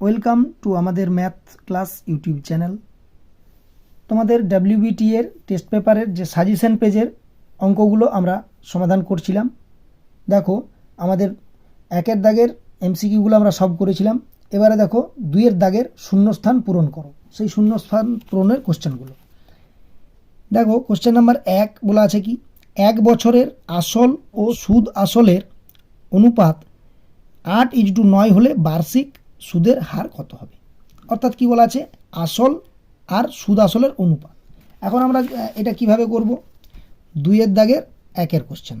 Welcome to আমাদের math class YouTube channel. তোমাদের WBT এর টেস্ট পেপারের যে সাজেশন পেজের অঙ্কগুলো আমরা সমাধান করছিলাম। দেখো, আমাদের একের দাগের এমসিকিউগুলো আমরা সব করেছিলাম। এবারে দেখো, দুইয়ের দাগের শূন্যস্থান পূরণ করো, সেই শূন্যস্থান পূরণের কোশ্চেনগুলো। দেখো, কোশ্চেন নাম্বার এক বলা আছে কি? এক বছরের আসল ও সুদ আসলের অনুপাত আট ইজ টু নয় হলে বার্ষিক সুদের হার কত হবে? অর্থাৎ কি বলা আছে? আসল আর সুদ আসলের অনুপাত। এখন আমরা এটা কীভাবে করব? দুইয়ের দাগের একের কোশ্চেন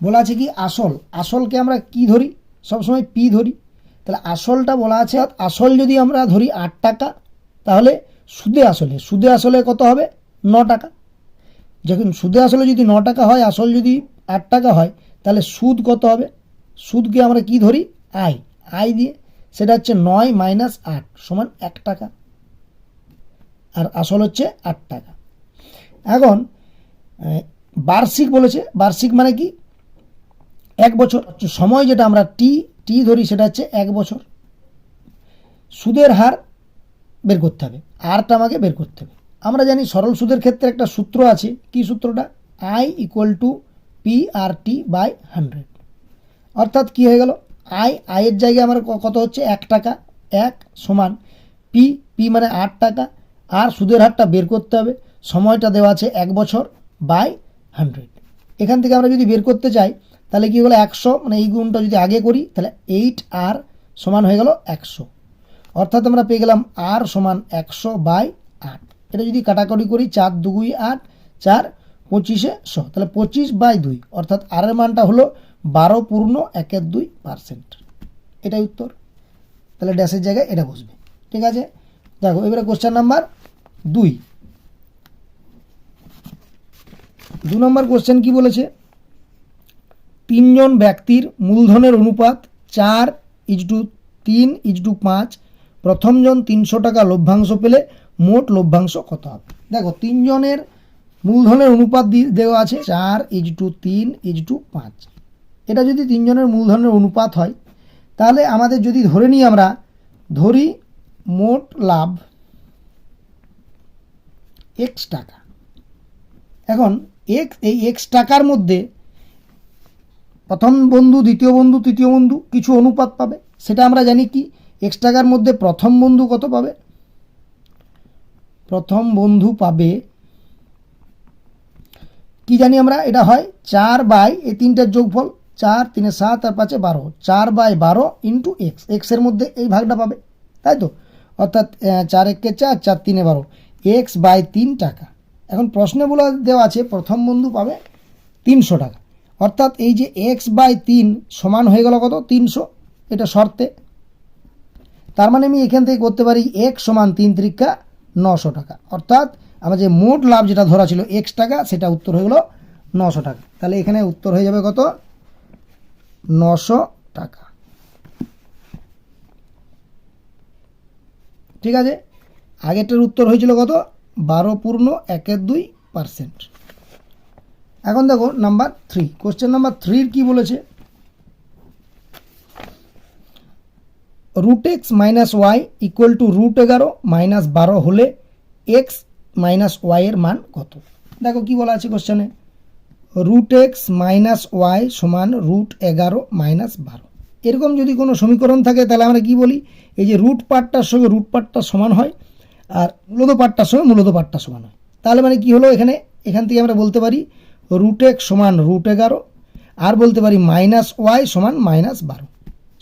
বলা আছে কি, আসল, আসলকে আমরা কি ধরি? সবসময় পি ধরি। তাহলে আসলটা বলা আছে আসল যদি আমরা ধরি আট টাকা, তাহলে সুদে আসলে সুদে আসলে কত হবে? ন টাকা। যখন সুদে আসলে যদি ন টাকা হয়, আসল যদি আট টাকা হয়, তাহলে সুদ কত হবে? সুদকে আমরা কি ধরি? আয়। আয় দিয়ে সেটা হচ্ছে নয় মাইনাস আট সমান এক টাকা। আর আসল হচ্ছে আট টাকা। এখন বার্ষিক বলেছে, বার্ষিক মানে কি? এক বছর সময় যেটা আমরা টি টি ধরি সেটা হচ্ছে এক বছর। সুদের হার বের করতে হবে, আরটা আমাকে বের করতে হবে। আমরা জানি সরল সুদের ক্ষেত্রে একটা সূত্র আছে, কি সূত্রটা? I equal to P R T by hundred অর্থাৎ কি হয়ে গেল? আই আয়ের জায়গায় আমার কত হচ্ছে? এক টাকা। এক সমান পি পি মানে আট টাকা। আর সুদের হারটা বের করতে হবে। সময়টা দেওয়া আছে এক বছর বাই হান্ড্রেড। এখান থেকে আমরা যদি বের করতে চাই, তাহলে কি হলো একশো? মানে এই গুণটা যদি আগে করি, তাহলে এইট আর সমান হয়ে গেল একশো। অর্থাৎ আমরা পেয়ে গেলাম আর সমান একশো বাই আট। এটা যদি কাটাকাটি করি, চার দুগুই আট, চার পঁচিশে শ তাহলে পঁচিশ বাই দুই। অর্থাৎ আরের মানটা হলো বারো পূর্ণ একের দুই পার্সেন্ট। এটাই উত্তর। তাহলে ড্যাশের জায়গায় এটা বসবে। ঠিক আছে? দেখো, এবারে কোশ্চেন নাম্বার দুই। দু নম্বর কোশ্চেন কি বলেছে? তিনজন ব্যক্তির মূলধনের অনুপাত চার ইজ টু তিন ইজ টু পাঁচ। প্রথমজন তিনশো টাকা লভ্যাংশ পেলে মোট লভ্যাংশ কত হবে? দেখো, তিনজনের মূলধনের অনুপাত দেওয়া আছে চার ইজ টু তিন ইজ টু পাঁচ। এটা যদি তিনজনের মূলধনের অনুপাত হয়, তাহলে আমাদের যদি ধরে নিই আমরা, ধরি মোট লাভ এক্স টাকা। এখন এক্স এই এক্স টাকার মধ্যে প্রথম বন্ধু, দ্বিতীয় বন্ধু, তৃতীয় বন্ধু কিছু অনুপাত পাবে। সেটা আমরা জানি কি? এক্স টাকার মধ্যে প্রথম বন্ধু কত পাবে? প্রথম বন্ধু পাবে, কি জানি আমরা? এটা হয় চার বাই, এই তিনটার যোগফল চার তিনে সাত আর পাঁচে বারো। চার বাই বারো ইন্টু এক্স এক্সের মধ্যে এই ভাগটা পাবে, তাই তো? অর্থাৎ চার একে চার চার তিনে বারো। এক্স বাই তিন টাকা। এখন প্রশ্নে বলে দেওয়া আছে, প্রথম বন্ধু পাবে তিনশো টাকা। অর্থাৎ এই যে এক্স বাই তিন সমান হয়ে গেল কত? তিনশো। এটা শর্তে। তার মানে আমি এখান থেকে করতে পারি এক সমান তিন ত্রিকা নশো টাকা। অর্থাৎ আমার যে মোট লাভ যেটা ধরা ছিল এক্স টাকা, সেটা উত্তর হয়ে গেলো নশো টাকা। তাহলে এখানে উত্তর হয়ে যাবে কত? নশো টাকা। ঠিক আছে? আগেরটার উত্তর হয়েছিল কত? বারো পূর্ণ একের দুই পার্সেন্ট। এখন দেখো, নাম্বার থ্রি কোশ্চেন নাম্বার থ্রির কি বলেছে? Root X minus Y equal to root এগারো মাইনাস বারো হলে এক্স মাইনাস ওয়াইয়ের মান কত? দেখো কি বলা আছে কোশ্চেনে রুট এক্স মাইনাস ওয়াই সমান রুট এগারো মাইনাস বারো। এরকম যদি কোনো সমীকরণ থাকে, তাহলে আমরা কি বলি? এই যে রুট পার্টটার সঙ্গে রুট পার্টটা সমান হয়, আর মূলত পার্টটার সঙ্গে মূলত পার্টটা সমান হয়। তাহলে মানে কি হলো এখানে? এখান থেকে আমরা বলতে পারি রুট এক্স সমান রুট এগারো, আর বলতে পারি মাইনাস ওয়াই সমান মাইনাস বারো।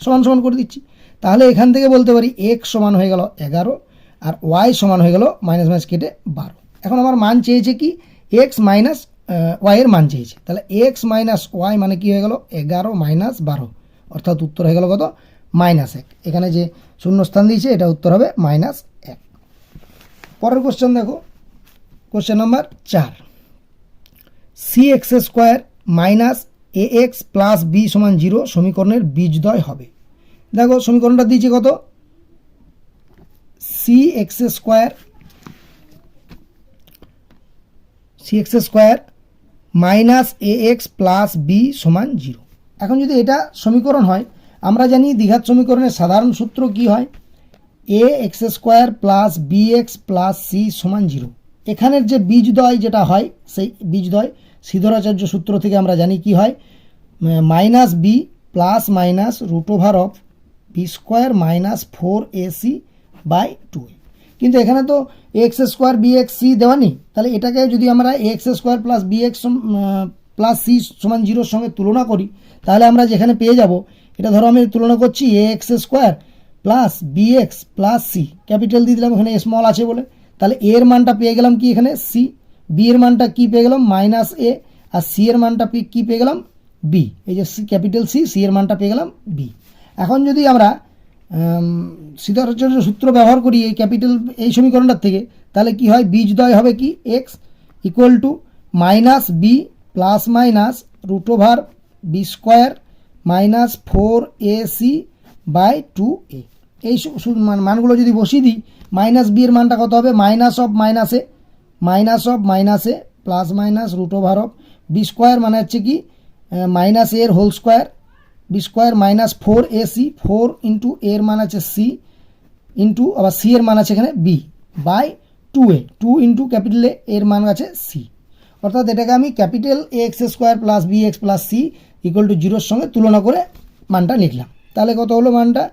সমান সমান করে দিচ্ছি। তাহলে এখান থেকে বলতে পারি এক্স সমান হয়ে গেল এগারো, আর ওয়াই সমান হয়ে গেল মাইনাস মাইনাস কেটে বারো। এখন আমার মান চেয়েছে কি? এক্স মাইনাস ওয়াইয়ের মান চেয়েছে। তাহলে এক্স মাইনাস ওয়াই মানে কি হয়ে গেল? এগারো মাইনাস বারো। অর্থাৎ উত্তর হয়ে গেল কত? মাইনাস এক। এখানে যে শূন্যস্থান দিয়েছে, এটা উত্তর হবে মাইনাস এক। পরের কোশ্চেন দেখো। কোশ্চেন নাম্বার চার। C X square minus A X plus B সমান জিরো সমীকরণের বীজদ্বয় হবে। দেখো, সমীকরণটা দিয়েছে কত? C X square C X square minus A X plus B সমান জিরো এখন যদি এটা সমীকরণ হয়, আমরা জানি দ্বিঘাত সমীকরণের সাধারণ সূত্র কি হয়? A X square plus B X plus C সমান জিরো এখানের যে বীজদ্বয় যেটা হয়, সেই বীজদ্বয় সিদ্ধরাচার্য সূত্র থেকে আমরা জানি কি হয়? Minus B plus minus root over of B square minus four A C by two কিন্তু এখানে তো X square B X C দেওয়া নেই। তাহলে এটাকে যদি আমরা X square plus B X plus C সমান জিরোর সঙ্গে তুলনা করি, তাহলে আমরা যেখানে পেয়ে যাব, এটা ধরো আমি তুলনা করছি A X square plus B X plus C capital দিয়ে দিলাম এখানে স্মল আছে বলে। তাহলে এর মানটা পেয়ে গেলাম কি এখানে? সি বি এর মানটা কি পেয়ে গেলাম? মাইনাস এ আর সি এর মানটা কি পেয়ে গেলাম? বি এই যে সি ক্যাপিটাল সি সি এর মানটা পেয়ে গেলাম বি এখন যদি আমরা সিদ্ধার্থ সূত্র ব্যবহার করি এই ক্যাপিটাল, এই সমীকরণটার থেকে, তাহলে কি হয়? বীজদ্বয় হবে কি? X equal to minus B plus minus root over B square minus four A C by two A এই মানগুলো যদি বসিয়ে দিই মাইনাস বি এর মানটা কত হবে? মাইনাস অফ মাইনাসে মাইনাস অফ মাইনাসে plus minus root over of B square মানে হচ্ছে কি? মাইনাস এর whole square B square minus four A C four into এর মান আছে সি ইন্টু আবার সি এর মান আছে এখানে B by two A two into capital A এর মান আছে সি অর্থাৎ এটাকে আমি capital A X square plus B X plus C equal to জিরোর সঙ্গে তুলনা করে মানটা লিখলাম। তাহলে কত হলো মানটা?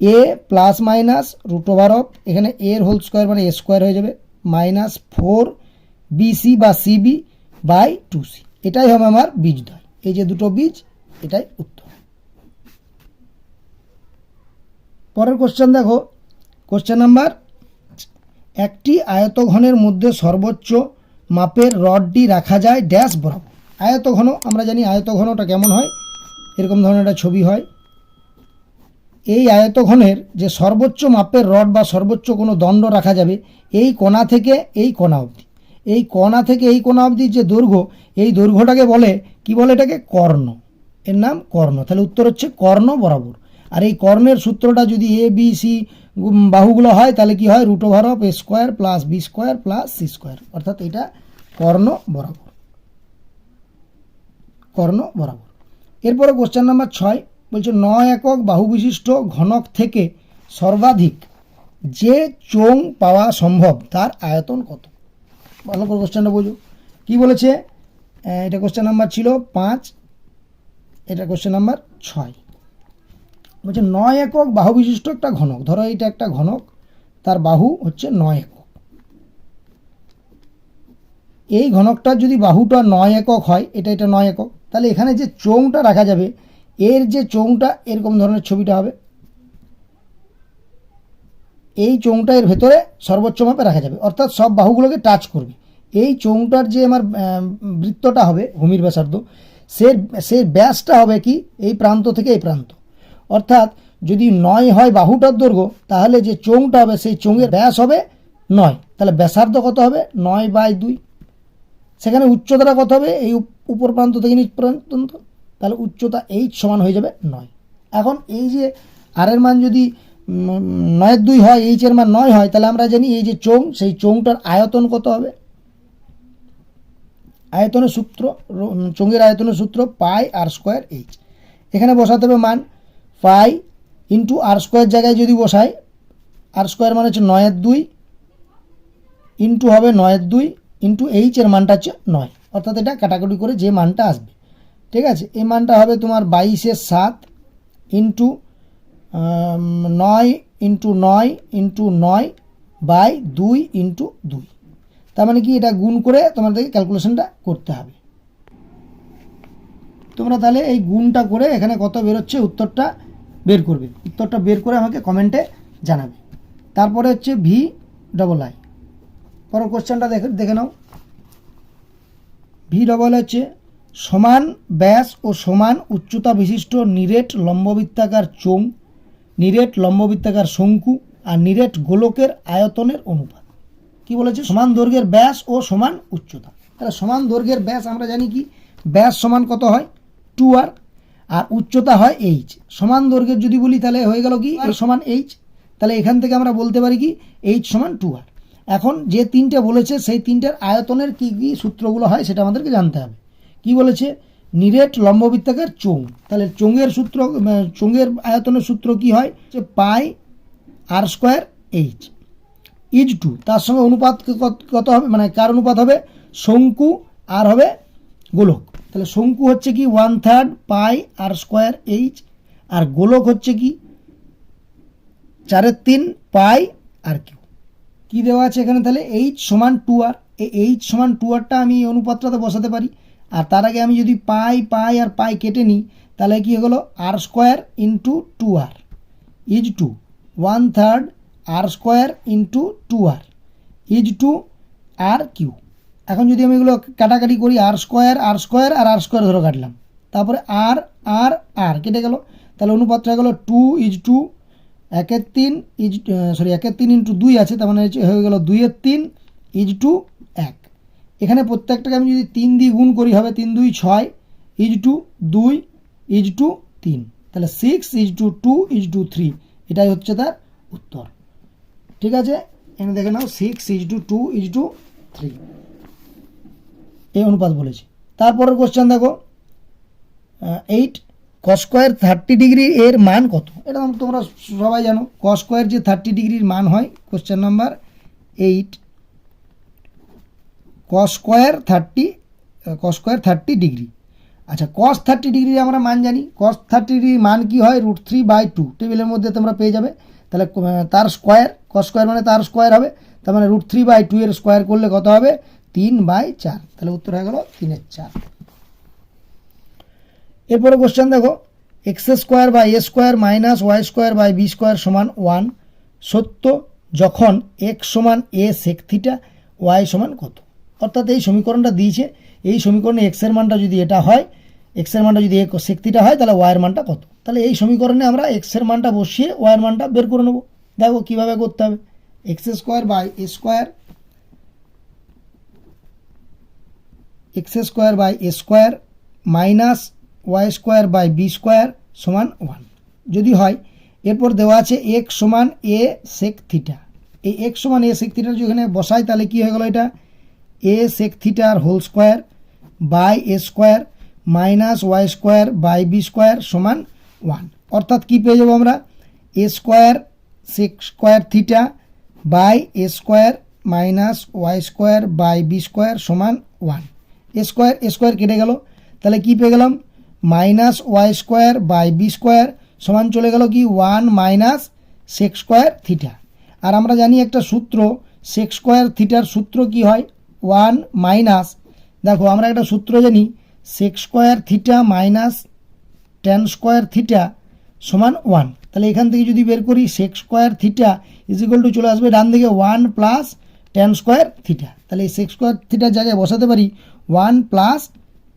A plus minus root over of এখানে এর হোল স্কোয়ার মানে এ স্কোয়ার হয়ে যাবে মাইনাস ফোর বিসি বা C B by two C এটাই হবে আমার বীজদ্বয় এই যে দুটো বীজ, এটাই উত্তর। পরের কোশ্চেন দেখো। কোশ্চেন নাম্বার একটি আয়তঘনের মধ্যে সর্বোচ্চ মাপের রডটি রাখা যায় ড্যাশ বরাবর। আয়তঘন, আমরা জানি আয়তঘনটা কেমন হয়? এরকম ধরনের একটা ছবি হয়। এই আয়তঘনের যে সর্বোচ্চ মাপের রড বা সর্বোচ্চ কোনো দণ্ড রাখা যাবে এই কোণা থেকে এই কোণা অবধি। এই কোণা থেকে এই কোণা অবধি যে দৈর্ঘ্য, এই দৈর্ঘ্যটাকে বলে, কি বলে এটাকে? কর্ণ। এর নাম কর্ণ। তাহলে উত্তর হচ্ছে কর্ণ বরাবর। আর এই কর্ণের সূত্রটা যদি এ বি সি বাহুগুলো হয়, তাহলে কি হয়? Root over of A square plus B square plus C square অর্থাৎ এটা কর্ণ বরাবর। কর্ণ বরাবর। এরপরে কোশ্চেন নাম্বার ছয় বলছে, নয় একক বাহু বিশিষ্ট ঘনক থেকে সর্বাধিক যে চোং পাওয়া সম্ভব, তার আয়তন কত? ভালো করে কোশ্চেনটা বোঝো। কী বলেছে? এটা কোশ্চেন নাম্বার ছিল পাঁচ, এটা কোশ্চেন নাম্বার ছয়। বলছে নয় একক বাহু বিশিষ্ট একটা ঘনক। ধরো এটা একটা ঘনক, তার বাহু হচ্ছে নয় একক। এই ঘনকটার যদি বাহুটা নয় একক হয়, এটা এটা নয় একক, তাহলে এখানে যে চোংটা রাখা যাবে, এর যে চোংটা এরকম ধরনের ছবিটা হবে। এই চোংটা এর ভেতরে সর্বোচ্চ মাপে রাখা যাবে, অর্থাৎ সব বাহুগুলোকে টাচ করবে। এই চোংটার যে আমার বৃত্তটা হবে, ভূমির ব্যাসার্ধ সে সে ব্যাসটা হবে কি? এই প্রান্ত থেকে এই প্রান্ত। অর্থাৎ যদি নয় হয় বাহুটার দৈর্ঘ্য, তাহলে যে চোংটা হবে, সেই চোঙের ব্যাস হবে নয়। তাহলে ব্যাসার্ধ কত হবে? নয় বাই দুই। সেখানে উচ্চতাটা কত হবে? এই উপর প্রান্ত থেকে নিচ পর্যন্ত তাহলে উচ্চতা এইচ সমান হয়ে যাবে নয়। এখন এই যে আর এর মান যদি নয়ের দুই হয়, এইচ এর মান নয় হয়, তাহলে আমরা জানি এই যে চোং, সেই চোংটার আয়তন কত হবে? আয়তনের সূত্র চোঙের আয়তনের সূত্র পাই আর স্কোয়ার এইচ। এখানে বসাতে হবে মান পাই ইন্টু আর স্কোয়ার জায়গায় যদি বসাই আর স্কোয়ার মানে হচ্ছে নয়ের দুই ইন্টু হবে নয়ের দুই ইন্টু এইচ এর মানটা হচ্ছে নয়। অর্থাৎ এটা কাটাকুটি করে যে মানটা আসবে। ঠিক আছে? এই মানটা হবে তোমার বাইশের সাত ইন্টু নয় ইন্টু নয় ইন্টু নয় বাই দুই ইন্টু দুই। তার মানে কি? এটা গুণ করে তোমাদেরকে ক্যালকুলেশনটা করতে হবে। তোমরা তাহলে এই গুণটা করে এখানে কত বেরোচ্ছে? উত্তরটা বের করবে। উত্তরটা বের করে আমাকে কমেন্টে জানাবে। তারপরে হচ্ছে ভি ডবল আই পরের কোশ্চেনটা দেখে দেখে নাও। ভি ডবল হচ্ছে সমান ব্যাস ও সমান উচ্চতা বিশিষ্ট নিরেট লম্ববৃত্তাকার চোং নিরেট লম্ববৃত্তাকার শঙ্কু আর নিরেট গোলকের আয়তনের অনুপাত। কি বলেছে? সমান দৈর্ঘ্যের ব্যাস ও সমান উচ্চতা। তাহলে সমান দৈর্ঘ্যের ব্যাস আমরা জানি কি? ব্যাস সমান কত হয়? টু আর আর উচ্চতা হয় এইচ সমান দৈর্ঘ্যের যদি বলি তাহলে হয়ে গেল কি? সমান এইচ তাহলে এখান থেকে আমরা বলতে পারি কি? এইচ সমান টু আর এখন যে তিনটে বলেছে, সেই তিনটের আয়তনের কি কি সূত্রগুলো হয় সেটা আমাদেরকে জানতে হবে। কি বলেছে? নিরেট লম্ববৃত্তাকার চোং তাহলে চোঙের সূত্র চোঙের আয়তনের সূত্র কি হয়? যে pi r square h is to তার সঙ্গে অনুপাত কত হবে? মানে কার অনুপাত হবে? শঙ্কু আর হবে গোলক। তাহলে শঙ্কু হচ্ছে কি one third pi r square h আর গোলক হচ্ছে কি চারের তিন পাই আর কিউ কি দেওয়া আছে এখানে তাহলে? এইচ সমান টু আর এই এইচ সমান টু আরটা আমি এই অনুপাতটাতে বসাতে পারি। আর তার আগে আমি যদি পাই পাই আর পাই কেটে নিই, তাহলে কি হলো r square into two r is to one third r square into two r is to r cube এখন যদি আমি এগুলো কাটাকাটি করি r square r square r r square ধরে কাটলাম। তারপরে আর আর আর কেটে গেল। তাহলে অনুপাতটা গেল টু ইজ টু একের তিন ইজ সরি একের তিন ইন্টু দুই আছে, তার মানে হয়ে গেল দুইয়ের তিন ইজ টু এক। এখানে প্রত্যেকটাকে আমি যদি তিন দিয়ে গুণ করি, হবে তিন, দুই, ছয় ইজ টু দুই ইজ টু তিন। তাহলে six is to two is to three এটাই হচ্ছে তার উত্তর। ঠিক আছে? এখানে দেখে নাও six is to two is to three অনুপাত বলেছি। তারপরের কোশ্চেন দেখো এইট কস্কোয়ার থার্টি ডিগ্রি এর মান কত? এটা তোমরা সবাই জানো। কস্কোয়ার যে থার্টি ডিগ্রির মান হয় question number eight cos square thirty cos square thirty degree আচ্ছা কস থার্টি ডিগ্রি আমরা মান জানি। কস থার্টি ডিগ্রির মান কি হয়? রুট থ্রি বাই টু টেবিলের মধ্যে তোমরা পেয়ে যাবে। তাহলে তার স্কোয়ার কস স্কোয়ার মানে তার স্কোয়ার হবে। তার মানে রুট থ্রি বাই টু এর স্কোয়ার করলে কত হবে? তিন বাই চার। তাহলে উত্তর হয়ে গেল তিনের চার। এরপরে কোশ্চেন দেখো x square by a square minus y square by b square সমান ওয়ান সত্য যখন এক্স সমান এ সেক ওয়াই সমান কত? অর্থাৎ এই সমীকরণটা দিয়েছে, এই সমীকরণে এক্সের মানটা যদি এটা হয় এক্সের মানটা যদি এ সেক হয়, তাহলে ওয়াই এর মানটা কত? তাহলে এই সমীকরণে আমরা এক্সের মানটা বসিয়ে ওয়াই এর মানটা বের করে নেব। দেখো কীভাবে করতে হবে। X square by a square x square by a square minus y square by b square সমান ওয়ান। যদি হয়, এরপর দেওয়া আছে এক সমান এ সেক থিটা এই এক সমান এ সেক থিটা যদি এখানে বসাই, তাহলে কি হয়ে গেল এটা? এ সেক থিটার whole square by a square minus y square by b square সমান ওয়ান। অর্থাৎ কি পেয়ে যাব আমরা? A square sec square theta by a square minus y square by b square সমান ওয়ান। স্কোয়ার স্কোয়ার কেটে গেল। তাহলে কি পেয়ে গেলাম? Minus y square by b square সমান চলে গেল কি? One minus sec square theta আর আমরা জানি একটা সূত্র সেক স্কোয়ার থিটার সূত্র কি হয়? ওয়ান মাইনাস দেখো আমরা একটা সূত্র জানি sec square theta minus tan square theta সমান ওয়ান তাহলে এখান থেকে যদি বের করি sec square theta is equal to চলে আসবে ডান দিকে one plus tan square theta তাহলে এই সেক স্কোয়ার থিটার জায়গায় বসাতে পারি one plus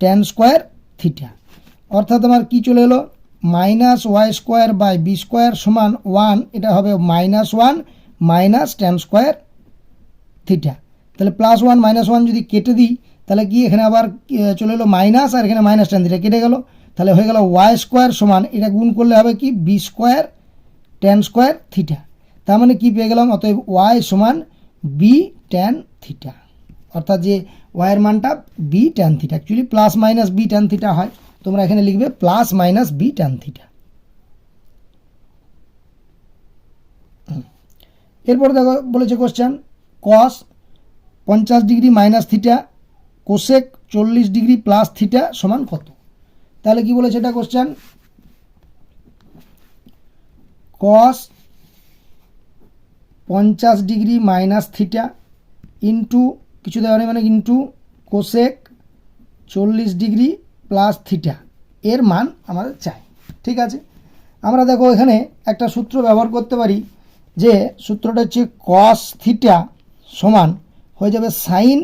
tan square theta অর্থাৎ আমার কি চলে এলো? Minus y square by b square one one এটা হবে minus one minus tan square theta তাহলে প্লাস ওয়ান মাইনাস ওয়ান যদি কেটে দিই, তাহলে কি এখানে আবার চলে এলো মাইনাস আর এখানে মাইনাস টেন থিটা কেটে গেল। তাহলে হয়ে গেল ওয়াই স্কোয়ার সমান, এটা গুণ করলে হবে কি? B square tan square theta তার মানে কি পেয়ে গেলাম? অতএব ওয়াই সমান বি টেন থিটা অর্থাৎ যে ওয়াইয়ের মানটা b tan theta actually plus minus b tan theta হয়। তোমরা এখানে লিখবে plus minus b tan theta এরপর দেখো, বলেছে কোশ্চেন কস পঞ্চাশ ডিগ্রি মাইনাস থিটা কোসেক চল্লিশ ডিগ্রি প্লাস থিটা সমান কত? তাহলে কি বলেছে এটা কোশ্চেন কস পঞ্চাশ ডিগ্রি মাইনাস থিটা ইন্টু, কিছু দেওয়া নেই মানে ইন্টু কোসেক চল্লিশ ডিগ্রি প্লাস থিটা। এর মান আমাদের চাই। ঠিক আছে? আমরা দেখো এখানে একটা সূত্র ব্যবহার করতে পারি যে সূত্রটা হচ্ছে কস থিটা সমান হয়ে যাবে sine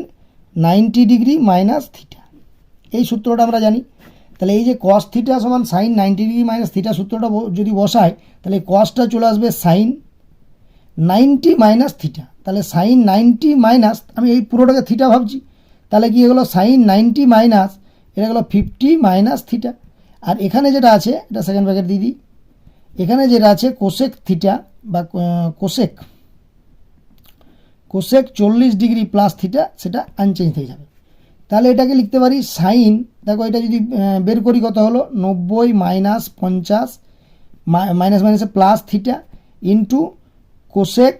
ninety degree minus theta. এই সূত্রটা আমরা জানি। তাহলে এই যে কস থিটা সমান sine ninety degree minus theta সূত্রটা যদি বসায়, তাহলে কসটা চলে আসবে সাইন নাইনটি মাইনাস থিটা। তাহলে সাইন নাইনটি মাইনাস, আমি এই পুরোটাকে থিটা ভাবছি। তাহলে কি হলো? সাইন নাইনটি মাইনাস, এটা গেলো ফিফটি মাইনাস থিটা। আর এখানে যেটা আছে, এটা সেকেন্ড ব্র্যাকেট দিদি এখানে যেটা আছে কোশেক থিটা বা কোশেক কোশেক চল্লিশ ডিগ্রি প্লাস থিটা, সেটা আনচেঞ্জ হয়ে যাবে। তাহলে এটাকে লিখতে পারি সাইন, দেখো এটা যদি বের করি কত হলো? নব্বই মাইনাস পঞ্চাশ মাইনাস মাইনাসে প্লাস থিটা ইন্টু কোসেক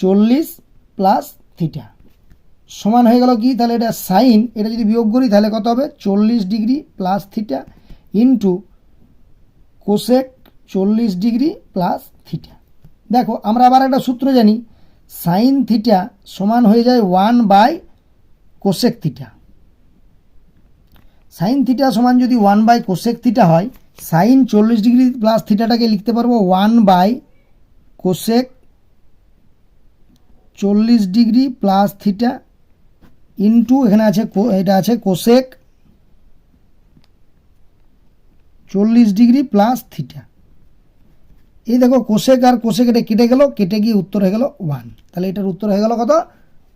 চল্লিশ প্লাস থিটা সমান হয়ে গেল কি? তাহলে এটা সাইন এটা যদি বিয়োগ করি, তাহলে কত হবে? চল্লিশ degree plus theta into cosec চল্লিশ ডিগ্রি প্লাস থিটা দেখো, আমরা আবার একটা সূত্র জানি। সাইন থিটা সমান হয়ে যায় one by cosec theta sine theta সমান যদি ওয়ান বাই কোসেক থিটা হয় সাইন চল্লিশ ডিগ্রি প্লাস থিটাটাকে লিখতে পারব ওয়ান বাই কোসেক চল্লিশ ডিগ্রি প্লাস থিটা ইন্টু এখানে আছে এটা আছে কোসেক। চল্লিশ ডিগ্রি প্লাস থিটা। এই দেখো কোসেক আর কোসেক এটা কেটে গেল, কেটে গিয়ে উত্তর হয়ে গেল ওয়ান তাহলে এটার উত্তর হয়ে গেল কত?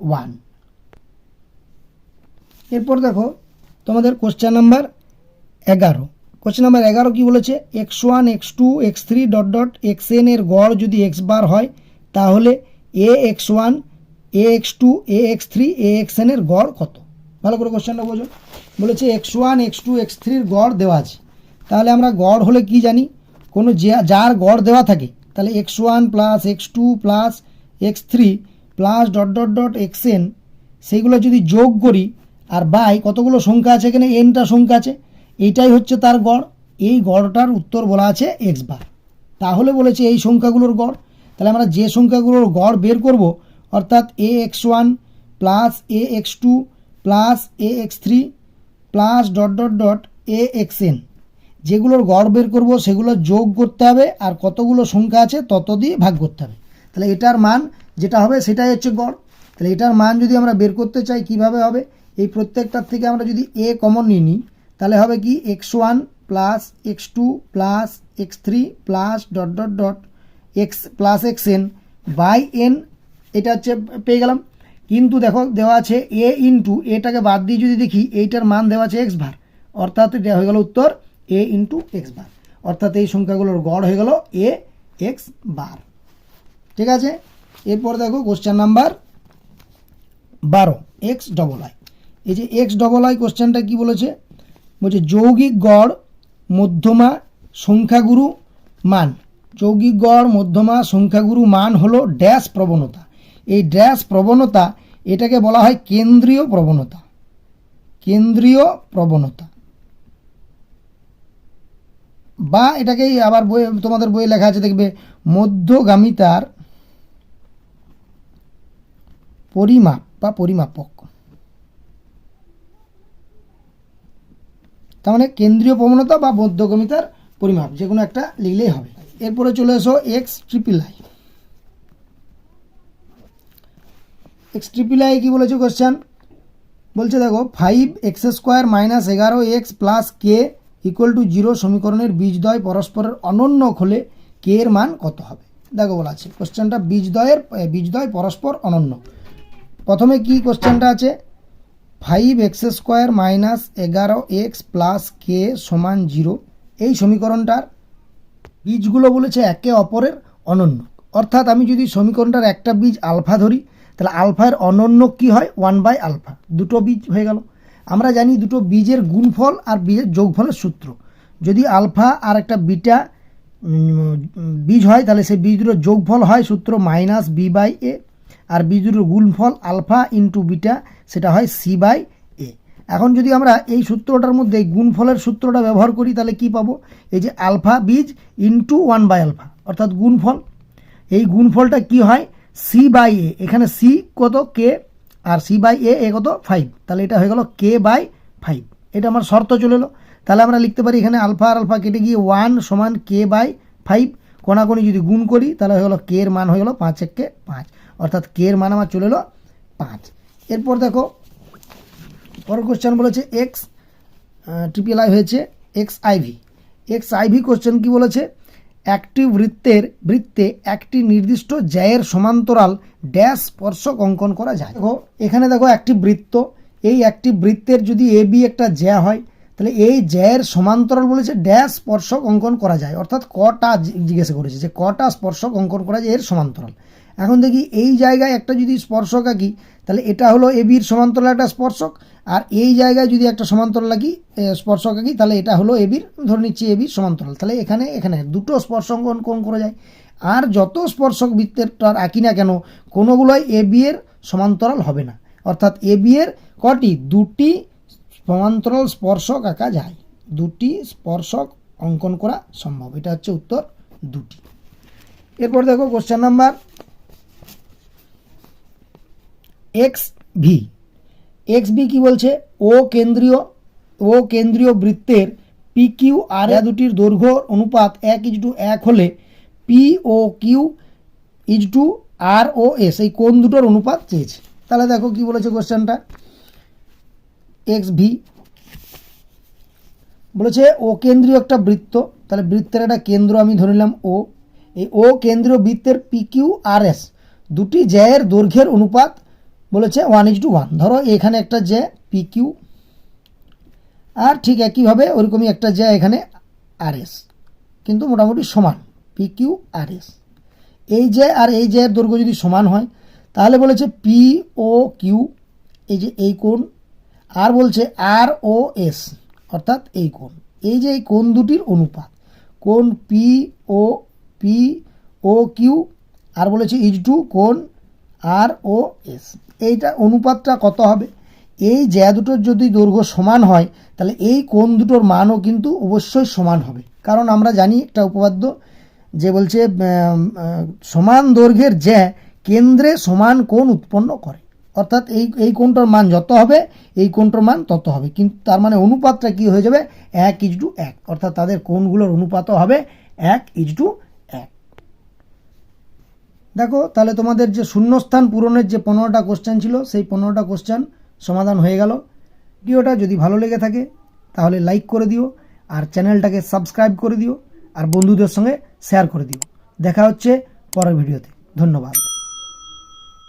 ওয়ান এরপর দেখো তোমাদের কোশ্চেন নাম্বার এগারো। কোশ্চেন নাম্বার এগারো কি বলেছে? X one x two x three dot dot x n এর গড় যদি এক্স বার হয়, তাহলে a x one a x two a x three a x n এর গড় কত? ভালো করে কোশ্চেনটা বোঝো। বলেছে x one x two x থ্রির গড় দেওয়া আছে। তাহলে আমরা গড় হলে কি জানি? কোনো যার গড় দেওয়া থাকে, তাহলে x one plus x two plus x three plus dot dot dot x n সেইগুলো যদি যোগ করি, আর বাই, কতগুলো সংখ্যা আছে এখানে? এনটা সংখ্যা আছে। এইটাই হচ্ছে তার গড়। এই গড়টার উত্তর বলা আছে এক্স বার তাহলে বলেছে এই সংখ্যাগুলোর গড়। তাহলে আমরা যে সংখ্যাগুলোর গড় বের করব, অর্থাৎ a x one plus a x two plus a x three plus dot dot dot a x n যেগুলোর গড় বের করব, সেগুলো যোগ করতে হবে, আর কতগুলো সংখ্যা আছে তত দিয়ে ভাগ করতে হবে। তাহলে এটার মান যেটা হবে, সেটাই হচ্ছে গড়। তাহলে এটার মান যদি আমরা বের করতে চাই, কীভাবে হবে? এই প্রত্যেকটার থেকে আমরা যদি এ কমন নিয়ে নিই, তাহলে হবে কি x one plus x two plus x three plus dot dot dot x plus x n by n এটা হচ্ছে পেয়ে গেলাম। কিন্তু দেখো, দেওয়া আছে এ ইন্টু এটাকে বাদ দিয়ে যদি দেখি, এইটার মান দেওয়া আছে এক্স ভার অর্থাৎ এটা হয়ে গেল উত্তর এ ইন্টু এক্স বার অর্থাৎ এই সংখ্যাগুলোর গড় হয়ে গেল এ এক্স বার ঠিক আছে? এরপর দেখো কোশ্চেন নাম্বার বারো এক্স ডবল আই এই যে এক্স ডবল আই কোশ্চেনটা কি বলেছে? বলছে যৌগিক গড় মধ্যমা সংখ্যাগুরু মান। যৌগিক মধ্যমা সংখ্যাগুরু মান হলো ড্যাশ প্রবণতা। এই ড্যাশ প্রবণতা, এটাকে বলা হয় কেন্দ্রীয় প্রবণতা। কেন্দ্রীয় প্রবণতা। বা এটাকেই আবার বই, তোমাদের বইয়ে লেখা আছে, দেখবে, মধ্যগামিতার পরিমাপ বা পরিমাপক। তার মানে কেন্দ্রীয় প্রবণতা বা মধ্যগমিতার পরিমাপ যে কোনো একটা লিখলেই হবে। এরপরে চলে এসো x triple i x triple i কি বলেছে কোশ্চেন বলছে দেখো ফাইভ এক্স স্কোয়ার মাইনাস এগারো x plus k equal to zero সমীকরণের বীজদ্বয় পরস্পরের অনন্য হলে কে এর মান কত হবে? দেখো বলা আছে কোশ্চেনটা বীজদ্বয়ের বীজদ্বয় পরস্পর অনন্য। প্রথমে কি কোশ্চেনটা আছে? ফাইভ এক্স স্কোয়ার মাইনাস এগারো এক্স প্লাস কে সমান জিরো এই সমীকরণটার বীজগুলো বলেছে একে অপরের অনন্য। অর্থাৎ আমি যদি সমীকরণটার একটা বীজ আলফা ধরি, তাহলে আলফার অনন্য কি হয়? One by alpha. দুটো বীজ হয়ে গেল। আমরা জানি দুটো বীজের গুণফল আর বীজের যোগফলের সূত্র। যদি আলফা আর একটা বিটা বীজ হয়, তাহলে সেই বীজ দুটোর যোগফল হয় সূত্র মাইনাস বি বাই এ। আর বীজ দুটোর গুণফল আলফা ইন্টু বিটা, সেটা হয় সি বাই এখন যদি আমরা এই সূত্রটার মধ্যে গুণফলের সূত্রটা ব্যবহার করি, তাহলে কি পাবো? এই যে আলফা বীজ ইন্টু ওয়ান বাই আলফা অর্থাৎ গুণফল। এই গুণফলটা কি হয়? সি বাই এ এখানে সি কত? কে আর সি বাই এ এ কত? ফাইভ তাহলে এটা হয়ে গেল কে বাই ফাইভ এটা আমার শর্ত চলে এলো। তাহলে আমরা লিখতে পারি এখানে আলফা আর আলফা কেটে গিয়ে ওয়ান সমান কে বাই ফাইভ কোনাকোনি যদি গুণ করি, তাহলে হয়ে গেলো কে এর মান হয়ে গেলো পাঁচ এক কে পাঁচ। অর্থাৎ কে এর মান আমার চলে এলো পাঁচ। এরপর দেখো পরের কোশ্চেন বলেছে এক্স ট্রিপল আই হয়েছে x i v x i v question কী বলেছে? একটি বৃত্তের, বৃত্তে একটি নির্দিষ্ট জ্যায়ের সমান্তরাল ড্যাশ স্পর্শক অঙ্কন করা যায়। দেখো, এখানে দেখো একটি বৃত্ত। এই একটি বৃত্তের যদি এ বি একটা জ্যা হয়, তাহলে এই জ্যায়ের সমান্তরাল বলেছে ড্যাশ স্পর্শক অঙ্কন করা যায়। অর্থাৎ কটা জিজ্ঞাসা করেছে যে কটা স্পর্শক অঙ্কন করা যায় এর সমান্তরাল। এখন দেখি এই জায়গায় একটা যদি স্পর্শক আঁকি, তাহলে এটা হলো এ বির সমান্তরাল একটা স্পর্শক, আর এই জায়গায় যদি একটা সমান্তরাল আঁকি স্পর্শক আঁকি, তাহলে এটা হলো এ বির, ধরে নিচ্ছি এ বির সমান্তরাল। তাহলে এখানে এখানে দুটো স্পর্শক অঙ্কন করা যায়। আর যত স্পর্শক বৃত্তের তার আঁকি না কেন, কোনোগুলোই এ বি এর সমান্তরাল হবে না। অর্থাৎ এ বি এর কটি? দুটি সমান্তরাল স্পর্শক আঁকা যায়। দুটি স্পর্শক অঙ্কন করা সম্ভব। এটা হচ্ছে উত্তর দুটি। এরপর দেখো question number x v x b কী বলছে? ও কেন্দ্রীয় ও কেন্দ্রীয় বৃত্তের পি কিউ আর দুটির দৈর্ঘ্য অনুপাত এক ইজ টু এক হলে p o q is to r o s এই কোন দুটোর অনুপাত চেয়েছে। তাহলে দেখো কি বলেছে কোশ্চেনটা। এক্স ভি বলেছে ও কেন্দ্রীয় একটা বৃত্ত। তাহলে বৃত্তের একটা কেন্দ্র আমি ধরে নিলাম ও এই ও কেন্দ্রীয় বৃত্তের পি কিউ আর এস দুটি জ্যায়ের দৈর্ঘ্যের অনুপাত বলেছে ওয়ান ইজ টু ওয়ান ধরো এখানে একটা জ্যা পি কিউ আর ঠিক একইভাবে ওরকমই একটা জ্যা এখানে আর এস কিন্তু মোটামুটি সমান পি কিউ আর এস এই যে আর এই যে দৈর্ঘ্য যদি সমান হয়, তাহলে বলেছে পি ও কিউ এই যে এই কোণ, আর বলছে আর ও এস অর্থাৎ এই কোণ। এই যে এই কোণ দুটির অনুপাত, কোণ p o p o q আর বলেছে ইজ টু কোণ আর ও এস এইটা অনুপাতটা কত হবে? এই জ্যা দুটোর যদি দৈর্ঘ্য সমান হয়, তাহলে এই কোণ দুটোর মানও কিন্তু অবশ্যই সমান হবে। কারণ আমরা জানি একটা উপপাদ্য যে বলছে সমান দৈর্ঘ্যের জ্যা কেন্দ্রে সমান কোণ উৎপন্ন করে। অর্থাৎ এই এই কোণটার মান যত হবে, এই কোণটার মান তত হবে। কিন্তু তার মানে অনুপাতটা কি হয়ে যাবে? এক ইজ টু এক। অর্থাৎ তাদের কোণগুলোর অনুপাতও হবে এক ইজ টু দেখো, তাহলে তোমাদের যে শূন্যস্থান পূরণের যে পনেরোটা কোশ্চেন ছিল, সেই পনেরোটা কোশ্চেন সমাধান হয়ে গেল। ভিডিওটা যদি ভালো লেগে থাকে, তাহলে লাইক করে দিও, আর চ্যানেলটাকে সাবস্ক্রাইব করে দিও, আর বন্ধুদের সঙ্গে শেয়ার করে দিও। দেখা হচ্ছে পরের ভিডিওতে। ধন্যবাদ।